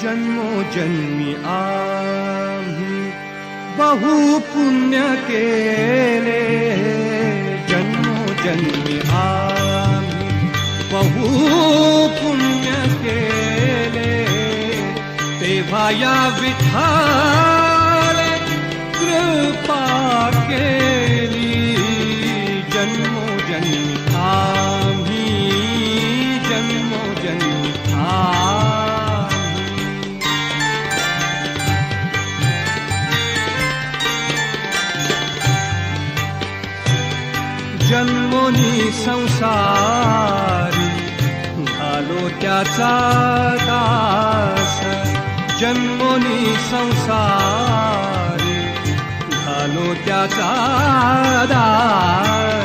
जन्मो जन्मी आम्ही बहु पुण्य केले जन्मो जन्मी आम्ही बहु पुण्य केले तेव्हा या विठाळे कृपा केली जन्मो जन्मो जन्मी जन्मोनी संसारी घालो त्याचा दास. जन्मोनी संसारी घालो त्याचा दास.